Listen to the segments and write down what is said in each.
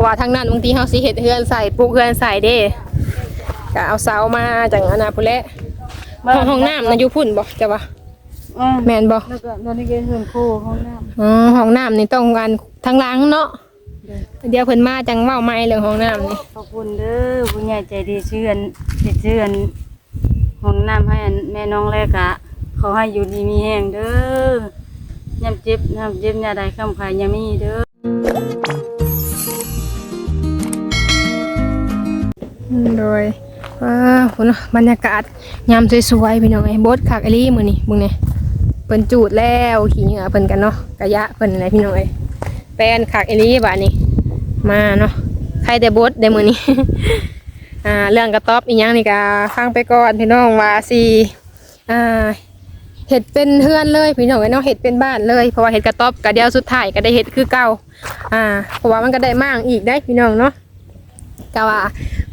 ราะว่าทางนั้นบางทีเฮาสิเฮ็ดเฮือนใส่ปลูกเฮือนใส่เด้ก็เอาเสามาจังอันน่ะพุ่นแหละห้องห้องน้ำน่ะอยู่พุ่นบ่จ้ะวะอืมแม่นบ่แล้วก็ตอนนี้ก็เฮือนคู่ห้องน้อ๋อห้องน้ำนี่ต้องการทางหลังเนาะเดี๋ยวเพิ่นมาจังเว้าใหม่เรื่องห้องน้ำนี่ำขอบคุณเด้อผู้ใหญ่ใจดีเชื่อนติดเชื่อนห้องน้ำให้อันแม่น้องแรกอะเขาให้อยู่ดีมีแห้งเด้อยามเจ็บยามเจ็บยาใดคำขายยามีเด้อ โดยว้าวพุ่นเนาบรรยากาศยามสวยๆพี่น้องไอ้บดคักอลี่มือนี้มึงเนี่ยเพิ่นจูดแล้วขี้เหงื่อเพิ่นกันเนาะกระยะเพิ่นนั่นแหละพี่น้องเอ้ยแปนคักอีหลีบัดนี้มาเนาะใครแต่บดได้มือนี้อ่าเรื่องกระต๊อบอีหยังนี่ก็ฟังไปก่อนพี่น้องว่าสิอ่าเห็ดเป็นเฮือนเลยพี่น้องเอ้เนาะเห็ดเป็นบ้านเลยเพราะว่าเห็ดกระต๊อบก็เดียวสุดท้ายก็ได้เห็ดคือเก่าอ่าเพราะว่ามันก็ได้มากอีกได้พี่น้องเนาะ ก็ว่า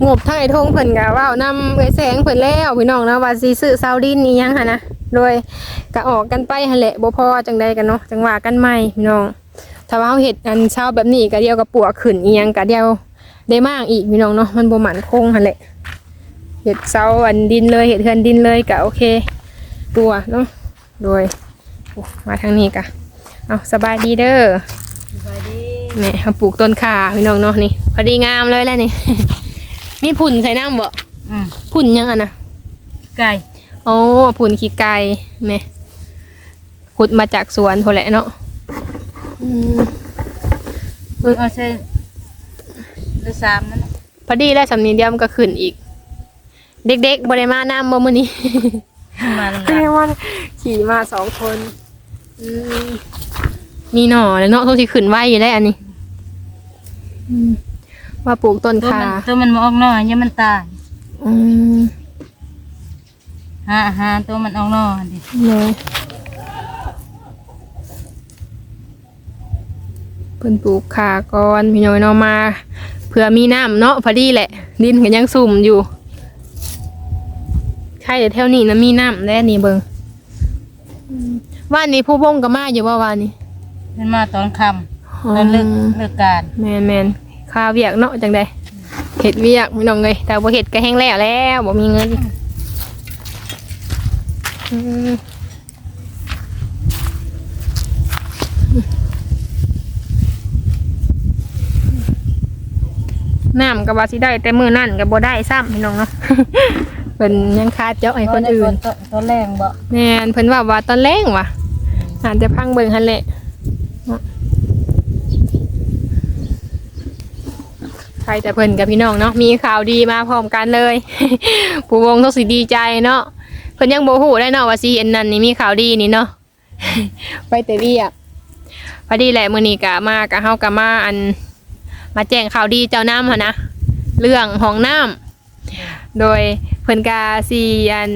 งบทั้งไอ้ทงเพิ่นก็เว้านำเอ้ยแสงเพิ่นแล้วพี่น้องเนาะว่าสิซื้อเซาดินอีหยังหั่นนะโดยก็ออกกันไปหั่นแหละบ่พอจังใดกันเนาะจังว่ากันใหม่พี่น้องถ้าว่าเราเห็ดอันเช้าแบบนี้ก็เดียวกับปัวขึ้นอีหยังก็เดียวได้มากอีกพี่น้องเนาะมันบ่หมันคงหั่นแหละเห็ดเช้าอันดินเลยเห็ดเฮือนดินเลยก็โอเคปัวเนาะโดยโอ้มาทางนี้กะเอาสบายดีเด้อสบายดีแหม่เขาปลูกต้นข่าพี่น้องเนาะนี่ พอดีงามเลยแหละนี่ มีผุ่นใส่น้ำบ่อืมผุ่นยังอะนะไก่โอ้ผุ่นขี้ไก่แหม่ขุดมาจากสวนพอแหละเนาะอืมเอาใส่เดือสามนั่นน่ะพอดีแล้วสำนีเดียวมันก็ขึ้นอีก เด็กๆบริมาน้ำบ่มื้อนี้ มาลำเรีดัยบกว่าขี่มาสองคนอืมมีหน่อแล้วเนาะทุกที่ขึ้นไว้อยู่ได้อันนี้อืม ว่าปลูกต้นตัวคามันตัวมันมาออกนอกยังมันตายอืมหาอาหารตัวมันออกนอกดิเลยเพิ่นปลูกขาก่อนพี่น้อยเนาะมาเผื่อมีน้ำเนาะพอดีแหละ ดินก็ยังสุ่มอยู่ใช่แต่แถวนี้นะมีน้ำแน่นี่เบิงอืมว่านนี้ผู้พงก็มาอยู่ว่าว่านนี้มันมาตอนค่ำตอนเลิกเลิกการ แมนแมน ข้าวเวียกเนาะจังใดเห็ดเวียกพี่น้องเลยแต่บ่เห็ดก็แห้งแล้วแล้วบ่มีเงินอืมน้ำก็ว่าสิได้แต่มือนั่นก็บ่ได้ซ้ำพี่น้องเนาะ เป็นยังคาเจาะให้คนอื่นตตอนแรงบ่แม่นเพิ่นว่าว่าตอนแรงว่ะอาจจะพังเบิ่งหั่นแหละเนาะ ใครแต่เพิ่นกับพี่น้องเนาะมีข่าวดีมาพร้อมกันเลย ผู้วงต้องสิดีใจเนาะเพิ่นยังโบ่ฮู้ได้เนาะว่าสิเห็นนั่นนี่มีข่าวดีนี่เนาะไปแต่เวียกพอดีแหละมื้อนี้ก็มากะเฮาก็มาอัน มาแจ้งข่าวดีเจ้าน้ำหั่นนะเรื่องห้องน้ำโดยเพิ่นกาสิอัน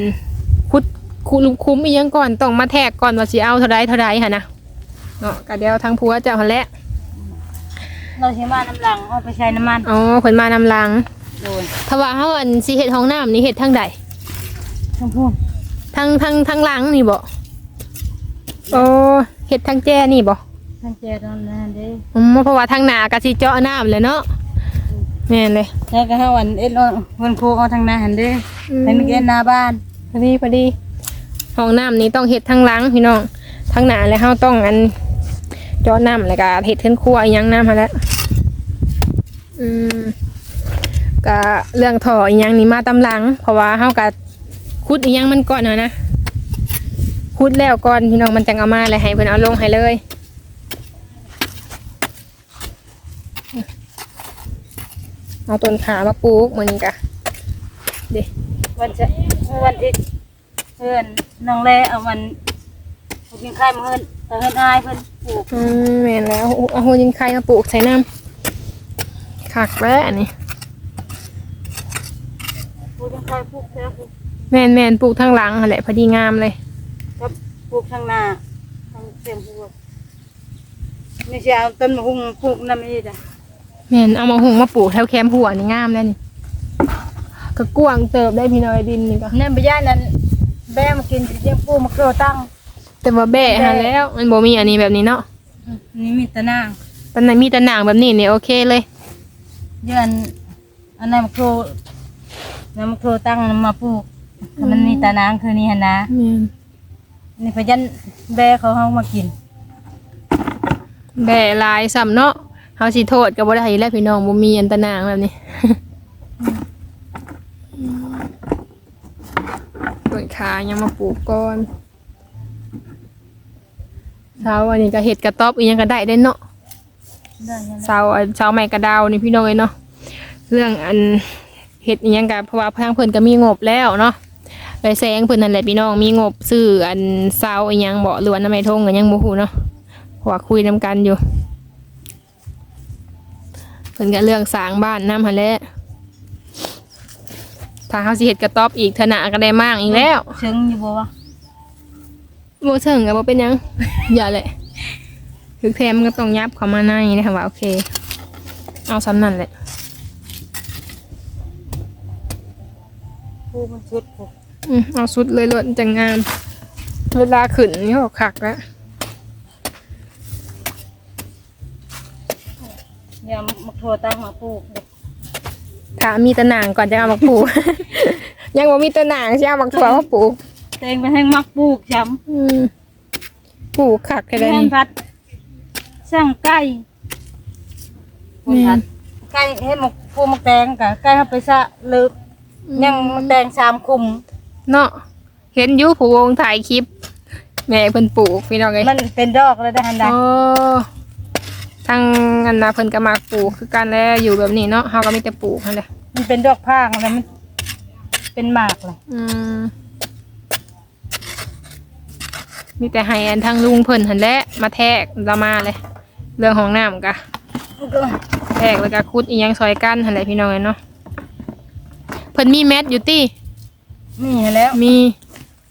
คุดคุลุคุ้มอีหยังก่อนต้องมาแทกก่อนว่าสิเอาเท่าใดเท่าใดหั่นะเนาะก็เดียวทางผัวเจ้าหันแหละ เราใช้มาน้ำหลังเอาไปใช้น้ำมันอ๋อเพิ่นมานำหลังโดนถ้าว่าเฮาอันสิเฮ็ดห้องน้ำนี่เฮ็ดทางใดทั้งพูดทางทางทางหลังนี่บ่โอ้เฮ็ดทางแจ้นี่บ่ทั้งเจตอนนั้นเด้อืมเพราะว่าทางหน้าก็สิเจาะน้ำแหละเนาะแม่นเลยแล้วก็เฮาอันเอ็ดเอาคนครูเอาทางหน้าหันเด้ให้มันเก็นหน้าบ้านพอดีพอดีห้องน้ำนี่ต้องเฮ็ดทางหลังพี่น้องทางหน้าแล้วเฮาต้องอันเจาะน้ำแล้วก็เฮ็ดเทินครัวอีหยังน้ำหั่นแหละอืมก็เรื่องถ่ออีหยังนี่มาตำหลัง เพราะว่าเฮาก็คุดอีหยังมันก่อนนะนะคุดแล้วก่อนพี่น้องมันจังเอามาแล้วให้เพิ่นเอาลงให้เลยเอาต้นขามาปลูกมื้อนี้กะเด้วันจะวันที่เพื่อนน้องแลเอาวันผู้กินข้าวมาเฮิน แต่เฮินอายเพิ่นปลูกอืมแม่นแล้วเอาหัวยิงไข่มาปลูกใส่น้ำคักแล้วอันนี้ผู้กินข้าวปลูกแท้ปลูกแม่นแม่นปลูกทางหลังหั่นแหละพอดีงามเลยกับปลูกทางหน้าทางเต็มปลูกนี่สิเอาต้นมะฮุ่งปลูกนำนี่จ้ะแม่นเอามาหุงมาปลูกแถวแคมป์หัวนี่งามแล้วนี่ก็กว้างเติบได้พี่น้อยดินนี่ก็นั่นบ่ย่านนั้นแบ่มากินสิเจียงปลูกมะเขือตั้ง แต่ว่าแบะหาแล้ว มันบ่มีอันนี้แบบนี้เนาะนี่มีแตะนางตอนนั้นมีแตะหนางแบบนี้นี่โอเคเลย เดือนอันนั้นมันโครน้ำโครตั้งมาปลูกมันมีตานางคือนี่หั่นนะแม่นนี่พยันแบเขาเฮามากินแบ่หลายซ้ำเนาะเฮาสิโทษก็บ่ได้แล้วพี่น้องบ่มีอันตนางแบบนี้ เปิดขายังมาปลูกก่อน เช้าอันนี้ก็เห็ดกระต๊อบอีหยังก็ได้ได้เนาะได้ยังเช้าอันเช้าใหม่กระดาวนี่พี่น้องเอ้ยเนาะเรื่องอันเห็ดอีหยังก็เพราะว่าทางเพิ่นก็มีงบแล้วเนาะไปแซงเพิ่นนั่นแหละพี่น้องมีงบซื้ออันเช้าอีหยังบ่หรือว่าน้ำไม้ทงก็ยังบ่ฮู้เนาะเพราะว่าคุยนํกันอยู่เพิ่นก็เรื่องสร้างบ้านนำหั่นแหละถ้าเฮาสิเฮ็ดกระต๊อบอีกเถอะนะก็ได้มากอีกแล้ว เชิงอยู่บ่วะ บ่เชิงก็บ่เป็นหยัง อย่าแหละคือแทมนก็ต้องยับเข้ามาในนะคะว่าโอเค เอาซ้ำนั่นแหละผู้มันชุดผู้อืมเอาสุดเลยลวดจังงามเวลาขึ้นนี่ก็คักแล้วเนี่ยมักโทรตั้งมาปลูกถ้ามีตะหนางก่อนจะเอามาปลูก ยังบ่มีตะหนางสิเอามาถั่วมาปลูก แตงไปแห้งมักปลูกช้อืมปลูกคักำแค่ได้แห้งนี่ พัดสร้างไก่แม่นไก่ให้หมกปูมักแตงกะไก่เฮาไปซะเลิกยังมักแตงสามคุม เนาะเห็นอยู่ผู้วงถ่ายคลิป แม่เพิ่นปลูกพี่น้องเอ้ยมันเป็นดอกแล้วได้หันได้โอ้ทางอันนาเพิ่นก็มักปลูกคือกันแล้วอยู่แบบนี้เนาะเฮาก็มีแต่ปลูกนั่นแหละมันเป็นดอกพางแล้วมันเป็นหมากเลยอืม มีแต่ให้อันทางลุงเพิ่นหั่นแหละมาแทกเรามาเลย เรื่องของน้ำกะแทกแล้วก็คุดอีหยังซอยกันหั่นแหละพี่น้องเอ้ยเนาะเพิ่นมีแมทอยู่ตินี่แล้วมี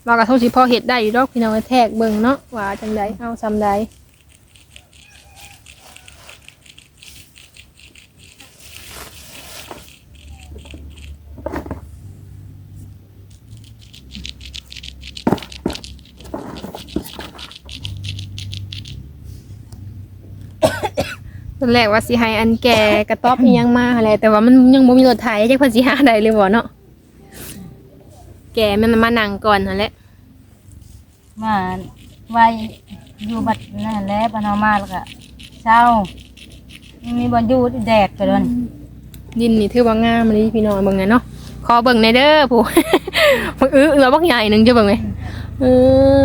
เราก็ทงสิพอเฮ็ดได้อยู่ดอกพี่น้องเอ้ยแทกเบิ่งเนาะว่าจังไดเอาซำใด ตอนแรกว่าสิให้อันแก่กระต๊อบอีหยังมาอะไรแต่ว่ามันยังบ่มีรถไถจักเพิ่นสิหาได้เลยบ่เนาะแก่มันมานั่งก่อนนั่นแหละมาไว้อยู่บัดนั่นแหละบ้านเฮามาแล้วก็เช้ามีบ่อยู่แดดก็โดนดินนี่ถือว่างามเลยพี่น้องเบิ่งไงเนาะขอเบิ่งในอยเด้อผู้ บักอื้อแล้วบักใหญ่หนึงจะเบิ่งไหมเออ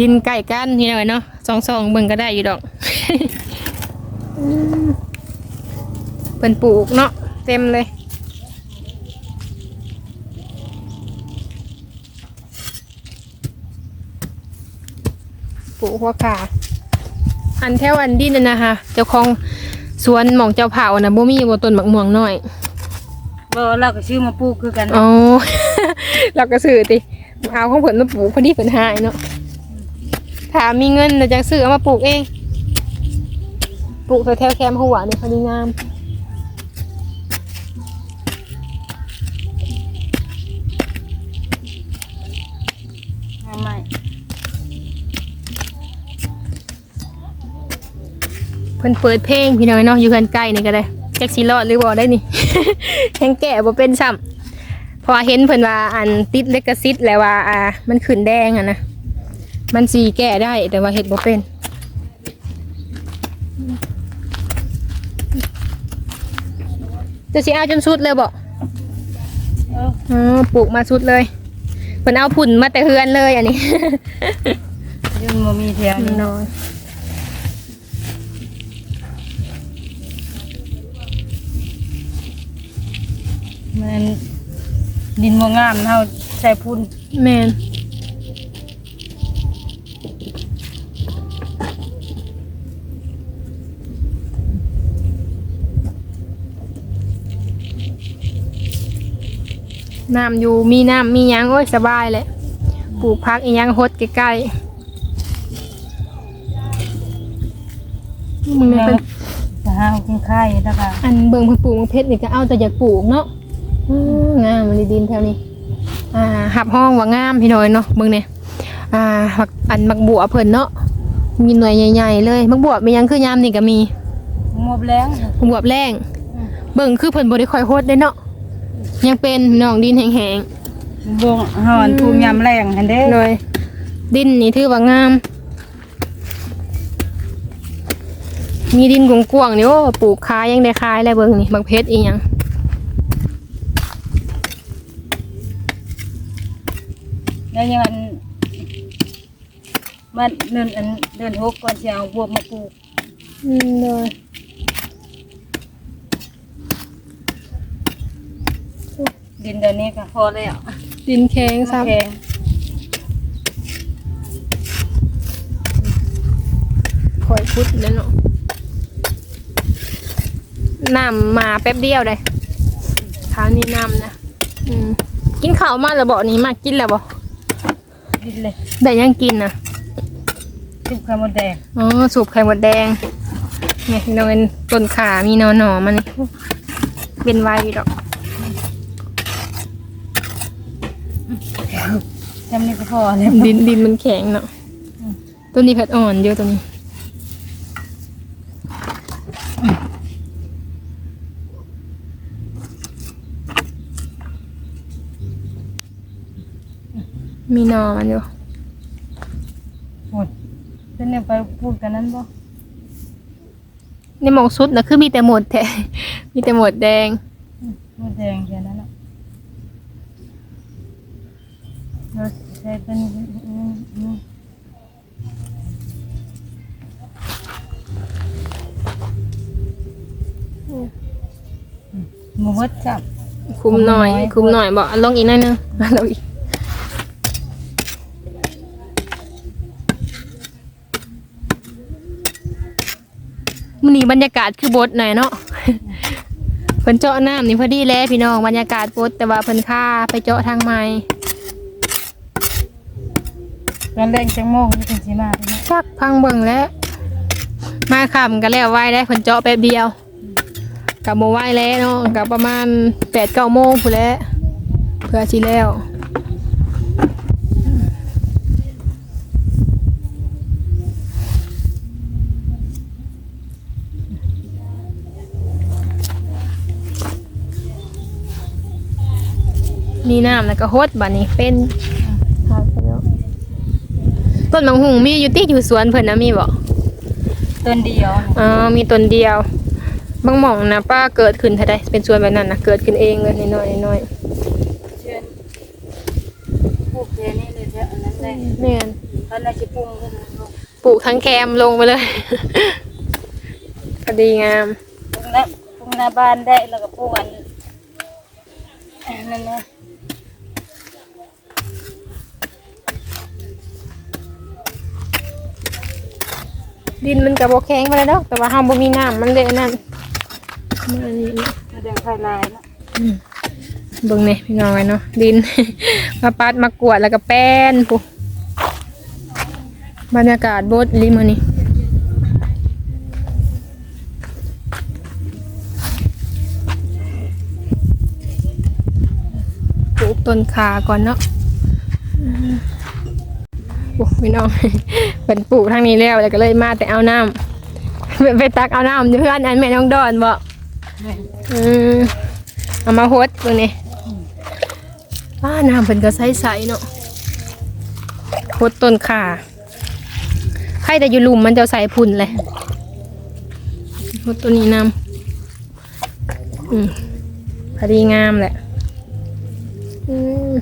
ดินใกล้กันนี่หน่อยเนาะสองๆเบิ่งก็ได้อยู่ดอก อืม เพิ่นปลูกเนาะเต็มเลย ปลูกหัวขาอันแถวอันดินน่ะนะคะเจ้าของสวนหมองเจ้าเผานะบ่มีบ่ต้นหมักม่วงน้อยบ่เราก็ชื่อมาปลูกคือกันอ๋อเราก็ซื้อติเอาของเพิ่นมาปลูกพอดีเพิ่นหายเนาะถ้ามีเงินน่ะจังซื้อเอามาปลูกเองปลูกแถวๆแคมหัวนี่พอดีงาม เพิ่นเปิดเพลงพี่น้อยเนาะอยู่เฮือนใกล้นี่ก็ได้แจ็คสิรอดหรือบ่ได้นี่แฮงแก่บ่เป็นซ้ำเพราะว่าเห็นเพิ่นว่าอันติดเลกซิตแล้วว่าอ่า มันขึ้นแดงอะนะมันสีแก้ได้แต่ว่าเฮ็ดบ่เป็นจะสิเอาจนสุดเลยบ่เอออ๋อปลูกมาสุดเลยเพิ่นเอาผุ่นมาแต่เฮือนเลยอันนี้ยังบ่มีแถวนี้น้อย มันดินบ่งามเฮาใส่พุ่นแม่นน้ำอยู่มีน้ำมีหยังโอ้ยสบายเลยปลูกพักอีหยังฮดใกล้ๆมึงเนี่ยเป็น จะหากินไข่แล้วก็อันเบิ่งเพิ่นปลูกมังเพชรนี่ก็เอาแต่อยากปลูกเนาะ อืมงามมันดินแถวนี้ อ่าหับห้องว่างามพี่น้อยเนาะเบิ่งเนี่ยอ่ามักอันมักบัวเพิ่นเนาะมีหน่วยใหญ่ๆเลยมักบัวมีหยังคือยามนี่ก็มีงบแล้งมักบัวแรงเบิ่งคือเพิ่นบ่ได้ค่อยโฮดเด้เนาะยังเป็นน้องดินแห้งบงหอนภูมิยำแรงหันเด้ๆเลยดินนี่ถือว่างาม มีดินกว้างๆนี่โอ้ปลูกขายยังได้ขายเลยเบิ่งนี่บักเพชรอีหยัง แล้วยังอันมันเดินอันเดินหกก่อนสิเอาบวบมาปลูกอืมเลยดินเดี๋ยวนี้ก็พอแล้วดินแข็งซ้ำแข็งคอยพุดแล้วเนาะน้ำมาแป๊บเดียวเลยเช้านี้น้ำนะอืมกินข้าวมาแล้วบ่นี่มากินแล้วบ่ ดินเลยได้ยังกินนะจุบไข่มดแดงอ๋อสูบไข่มดแดงเนี่ยเราเป็นต้นขามีหนอหนอๆมันนี่เป็นไวอยู่ดอกจำนี่ก็พอแล้วดินดินมันแข็งเนาะต้นนี้เผ็ดอ่อนเยอะตัวนี้ มีหนอมันอยู่หมดเป็นเนี่ยไปพูดกันนั้นบ่ในหมองสุดนะคือมีแต่หมดแท้มีแต่หมดแดงมดแดงแค่นั้นน่ะเราใช้เป็นอืมอืมหมูมดจับ คุมหน่อย คุคุมมหหน่น่ออยยบอกลงอีกหน่อยนึงลงอีก มันนี่บรรยากาศคือบดหน่อยเนาะเพิ่นเจาะน้ำนี่พอดีแล้วพี่น้องบรรยากาศบดแต่ว่าเพิ่นค่าไปเจาะทางไม้ตอนแรกจังโมงนี่เป็นสีมาเนาะชักพังเบิ่งแล้ว มาค่ำกันแล้วไว้ได้เพิ่นเจาะแป๊บเดียวกับโมไหว้แล้วเนาะกับประมาณแปดเก้าโมงพู้นแหล้วเพื่อสิแล้ว มีน้ำแล้วก็ฮดบัดนี้เป็นต้นมังหุงมีอยู่ที่อยู่สวนเพิ่นนะมีบ่ต้นเดียวอ๋อมีต้นเดียว บางหม่องนะป้าเกิดขึ้นเท่าใดเป็นสวนแบบนั้นนะเกิดขึ้นเองเลยน้อยๆน้อยเช่นปลูกแค่นี้เลยเท่านั้นเลยๆแม่นตอนนั้นจะปรุงกันลงปลูกทั้งแคมลงไปเลยพอดีงามปรุงแล้วปรุงหน้าบ้านได้แล้วก็ปลูกอันนั่นนะ ดินมันก็บ่แข็งไปแล้วดอกแต่ว่าเฮาบ่มีน้ำมันเลยนนั่นมันอันนี้แดงไฟลายแล้วเบิ่งนี่พี่น้องไว้เนาะดิน มาปัดมากวดแล้วก็แป้นปุ๊บรรยากาศโบดลิมอนี่ปลูกต้นขาก่อนเนาะ พี่น้องเป็นปลูกทางนี้แล้วแล้วก็เลยมาแต่เอาน้ำไปไปตักเอาน้ำอยู่เพื่อนอันแม่น้องดอนบอกอืมเอามาโฮดตรงนี้ป้าน้ำเพิ่นก็ใสๆเนาะโฮดต้นขาใครแต่อยู่หลุมมันจะใส่พุ่นเลยโฮดตัวนี้น้ำอืมพอดีงามแหละ อืม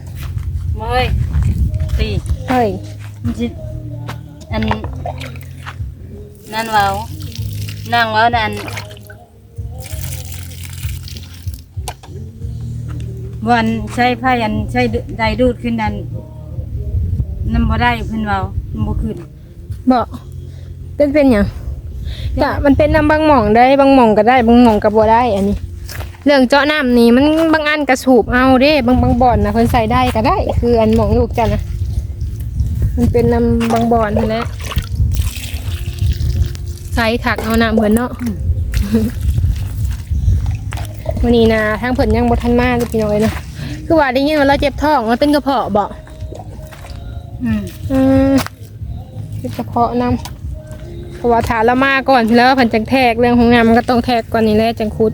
เมยตีเฮ้ยมัน จิอันนั่นเว้านั่งเว้านั่นวันใช้ไพ่อันใช้ไดดูดขึ้นนั่นนั่นบ่ได้เพิ่นเว้ามันบ่ขึ้นบอกเป็นเป็นอย่างจะมันเป็นน้ำบางหม่องได้บางหม่องก็ได้บางหม่องก็บ่ได้อันนี้ เรื่องเจาะน้ำนี่มันบางอันกระสูบเอาเด้บางบางบ่อนนะเพิ่นใส่ได้ก็ได้ คืออันหม่องลูกจ้ะนะ มันเป็นน้ำบางบ่อนนั่นแหละใส่ขักเอาน้ำเพิ่นเนาะวันนี้นะทางเพิ่นยังบ่ทันมาเลยพี่น้อยเนาะคือว่าได้ยินว่าเราเจ็บท้องมันเป็นกระเพาะบ่อืมอืมเป็นกระเพาะน้ำเพราะว่าถาละมาก่อนแล้วเพิ่นจังแทกเรื่องของงานมันก็ต้องแทกก่อนนี่แหละจังคุด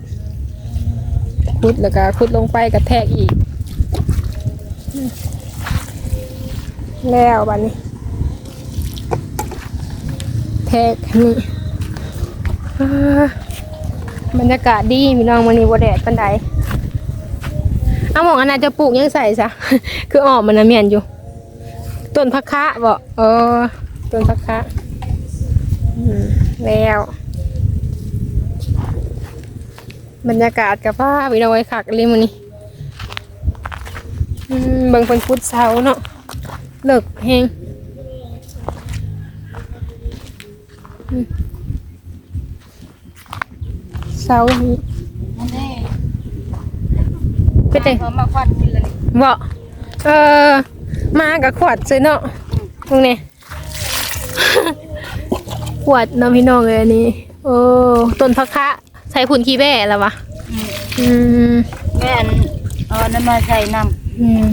คุดแล้วก็คุดลงไปกระแทกอีกอืม แล้วบัดนี้แทกนี่บรรยากาศดีพี่น้องวันนี้บ่แดดปานใดเอาหมองอันนั้นจะปลูกยังใส่ซะ คือออกมันนะเมียนอยู่ ต้นพักคะบ่เออ ต้นพักคะแล้ว บรรยากาศกับผ้าพี่น้องไว้คักเลยมื้อนี้เบิ่งเพิ่นพุดเสาเนาะ เลิกแฮงเสาร์นี้อันนี้เป็นจังเขามาควัดกินเลยนี่บ่เออมากับขวดซื้อเนาะตรงนี้ ขวดเน้ำพี่น้องเลยอันนี้ โอ้ต้นพักคะใส่ผุนขี้แบ่แล้ววะอืมอืมแม่นเอาอันนั้นมาใส่น้ำอืม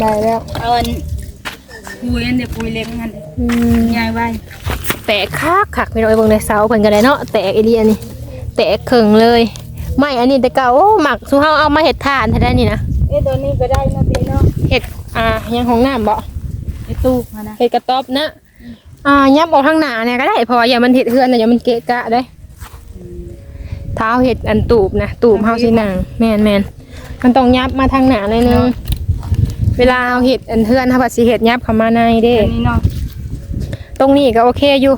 ได้แล้วเอาอันปุ๋ยอันเดียวปุ๋ยเล็กอันเดียวอืมยายไว้แตกคักคักพี่น้องไอ้เบิ่งในเสาเพิ่นก็ได้เนาะแตกไอเดียนี่แตกเข่งเลยไม่อันนี้แต่เก่าโอ้หมักสุเฮาเอามาเฮ็ดทานให้ได้นี่นะเอ้ตัวนี้ก็ได้นะพี่เนาะเฮ็ดอ่ายังของน้ำบ่ไอ้ตู้มานะเฮ็ดกระต๊อบนะอ่ายับออกทางหน้าเนี่ยก็ได้เพราะว่าอย่ามันเฮ็ดเฮือนนะอย่ามันเกะกะได้เท้าเฮ็ดอันตูบนะตูบเฮาสินั่งแม่นแม่นมันต้องยับมาทางหน้าหน่อยนึง เวลาเฮาเฮ็ดอันเฮือนเฮาก็สิเฮ็ดยับเข้ามาในเด้ อันนี้เนาะตรงนี้ก็โอเคอยู่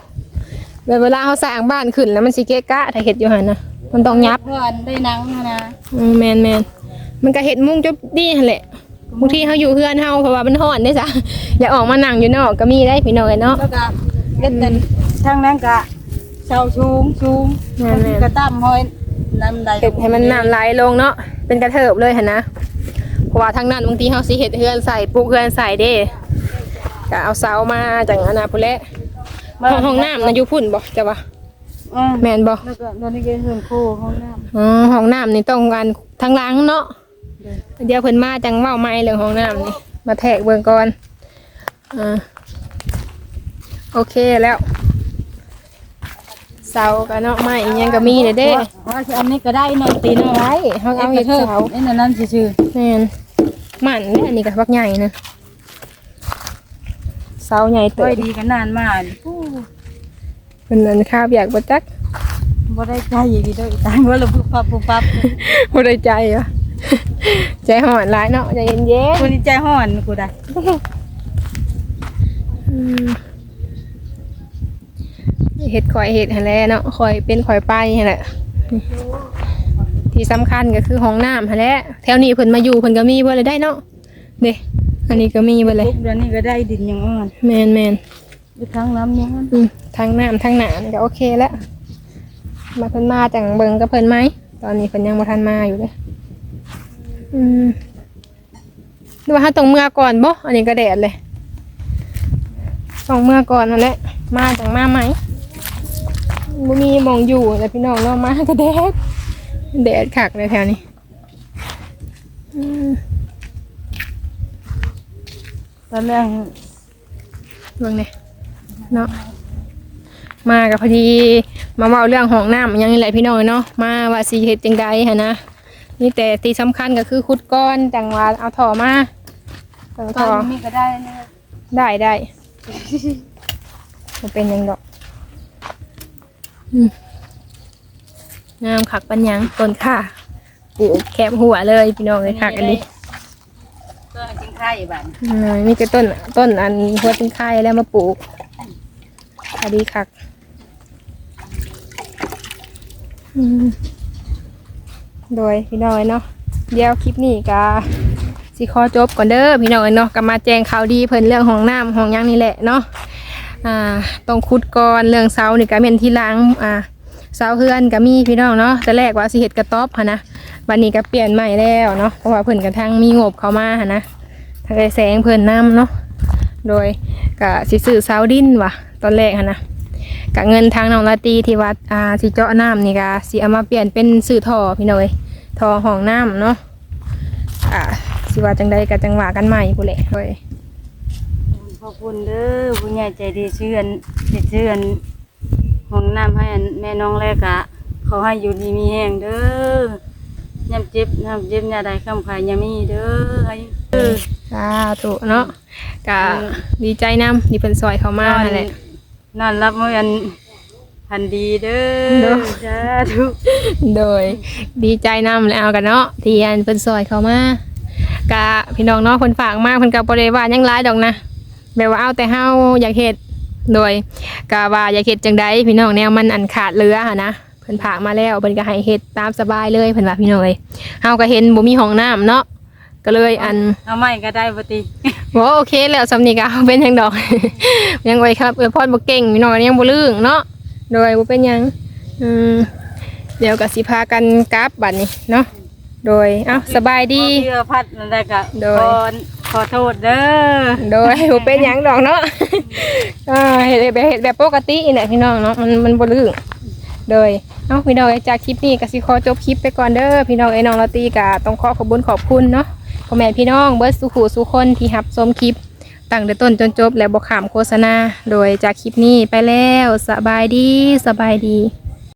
เวลาเฮาสร้างบ้านขึ้นแล้วมันสิเกะกะถ้าเฮ็ดอยู่หั่นนะมันต้องยับเพื่อนได้หนังมานะอืมแม่นแม่นมันก็เฮ็ดมุงจบดีหั่นแหละบางทีเฮาอยู่เฮือนเฮาเพราะว่ามันร้อนได้จ้ะอย่าออกมานั่งอยู่นอกก็มีได้พี่น้องเอ้ยเนาะ แล้วก็เล่นแต่ทางนั้นก็เชาชูงชูงแม่นๆกระตั้มห้อยน้ำใดเก็บให้มันน้ำไหลลงเนาะเป็นกระเถิบเลยหั่นนะ เพราะว่าทางนั้นบางทีเฮาสิเฮ็ดเฮือนใส่ปลูกเฮือนใส่เด้ก็เอาเสามาจากอันน่ะพุ่นแหละห้องห้องน้ำน่ะอยู่พุ่นบ่จ้ะวะอืมแม่นบ่แล้วก็ตอนนี้ก็เฮือนคู่ห้องน้อ๋อห้องน้ำนี่ต้องการทางหลังเนาะเดี๋ยวเพิ่นมาจังเว้าใหม่เรื่องห้องน้ำนี่มาแทกเบิ่งก่อนอ่าโอเคแล้ว เสาก็เนาะไม้อิหยังก็มีเด้ำเด้ว่าสิอันนี้ก็ได้เนาะตีเนาะได้เฮาเอาเฮ็ดเสานี่นั่นนั่นชื่อแม่นมันเนี่ยอันนี้ก็พักใหญ่นะเสาใหญ่ๆเติไว้บดีกันนานมากอู้เป็นนันคาบอยากบ่จักบ่ได้ใจอีกทีเด้อตายว่าเราปุ๊บปั๊บปุ๊บปั๊บบ่ได้ใจเหรอใจหอนหลายเนาะใจเย็นคนนี้ใจห่อนกูได้ๆอืม เฮ็ดข่อยเฮ็ดหั่นแหละเนาะข่อยเป็นข่อยไปหั่นแหละที่สำคัญก็คือห้องน้ำหั่นแหละแถวนี้เพิ่นมาอยู่เพิ่นก็มีเบ่เลยได้เนาะเด้อันนี้ก็มีเบ่เลยปุ๊บเดี๋ยวนี้ก็ได้ดินยังอ่อนแม่นแม่นไปทางน้ำยังอ่อนอืมทางน้ำทางหนานี่ก็โอเคแล้วมาเพิ่นมาจังเบิงกับเพิ่นไหมตอนนี้เพิ่นยังบ่ทันมาอยู่เลยอืมหรือว่าถ้าต้องเมื่อก่อนบ่อันนี้ก็แดดเลยต้องเมื่อก่อนนั่นแหละมาจังมาไหม บ่มีหมองอยู่แต่พี่น้องเนาะมาก็แดดแดดคักเลยแถวนี้อืมตอนแรกเบิ่งเนี่ยเนาะมากับพอดีมาเว้าเรื่องห้องน้ำอหยังนี่แหละพี่น้องเนาะมาว่าสิเฮ็ดจังใดหั่นนะนี่แต่ที่สำคัญก็คือขุดก้อนจังว่าเอาท่อมาเอาตอท่อนนี้ก็ได้นะได้ได้บ่เป็นหยังดอกอืม งามคักปัญญังต้นข่าปลูกแคบหัวเลยพี่น้องเลยคักอันนี้ก็จริงไข่บ้านอืมมีแต่ต้นต้นอันหัวเป็นไข่แล้วมาปลูกพอดีคักอืมโดยพี่น้อยเนาะเดี๋ยวคลิปนี้ก็สิขอจบก่อนเด้อพี่น้อยเนาะก็มาแจ้งข่าวดีเพิ่นเรื่องห้องน้ำห้องหยังนี่แหละเนาะ อ่าต้องขุดก่อนเรื่องเสานี่ก็เป็นที่ล้างอ่าเสาเฮือนก็มีพี่น้องเนาะแต่แรกว่าสิเฮ็ดกระต๊อบหันนะวันนี้ก็เปลี่ยนใหม่แล้วเนาะเพราะว่าเพิ่นกระทั่งมีงบเข้ามาหันนะทางไอ้แสงเพิ่นนํเนาะโดยก็สิซื้อเสาดินว่ะตอนแรกหันนะกะเงินทางน้องลาตีที่วัดอ่าสิเจาะน้ำนี่ก็สิเอามาเปลี่ยนเป็นสื่อท่อพี่น้อยท่อห้องน้ำเนาะอ่าสิว่าจังใดก็จังหวะกันใหม่พู่นแหละเว้ย ขอบคุณเด้อผู้ใหญ่ใจดีเชื่อนติดเชื่อนห้องน้ำให้อันแม่น้องแรกอะขขอให้อยู่ดีมีแห้งเด้อยามเจ็บยามเจ็บยาใดคำขายยามีเด้อให้เด้อสาธุเนาะก็ดีใจนำที่เพิ่นซอยเข้ามานั่นแหละนอนรับมื้ออันพันดีเด้เด้ออสาธุโดย ดีใจนำแล้วกันเนาะที่อันเพิ่นซอยเข้ามากะพี่น้องเนาะเพิ่นฝากมาเพิ่นก็บ่ได้ว่าหยังหลายดอกนะ แบบว่าเอาแต่เฮาอยากเฮ็ดโดยกะว่าอยากเฮ็ดจังใดพี่น้องแนวมันอันขาดเหลือหั่นนะเพิ่นฝากมาแล้วเพิ่นก็ให้เฮ็ดตามสบายเลยเพิ่นว่าพี่น้องเอ้ยเฮาก็เห็นบ่มีห้องน้ำเนาะก็เลยอันเอาใหม่ก็ได้บ่ติบ่โอเคแล้วสำนีก็เอาเป็นหยังดอก ยังไว้ครับเออพอดบ่เก่งพี่น้องยังบ่ลืงเนาะโดยบ่เป็นหยังอืมเดี๋ยวก็สิพากันกลับบัดนี้เนาะโดยเอ้าสบายดีเพื่อพัดนั่นได้ก็โดขยอ ขอโทษเด้อ โดยบ่เป็นหยังดอกเนาะ เออเฮ็ดแบบเฮ็ดแบบปกตินี่แหละพี่น้องเนาะมันมันบ่ลืงโดยเอ้าพี่น้องเอ้ยจากคลิปนี้ก็สิขอจบคลิปไปก่อนเด้อพี่น้องเอ้ยน้องลาตรีก็ต้องขอขอบคุญขอบคุณเนาะพ่อแม่พี่น้องเบิดสุขุสุคนที่รับชมคลิปตั้งแต่ต้นจนจบและบอกขามโฆษณา โดยจากคลิปนี้ไปแล้วสบายดีสบายดี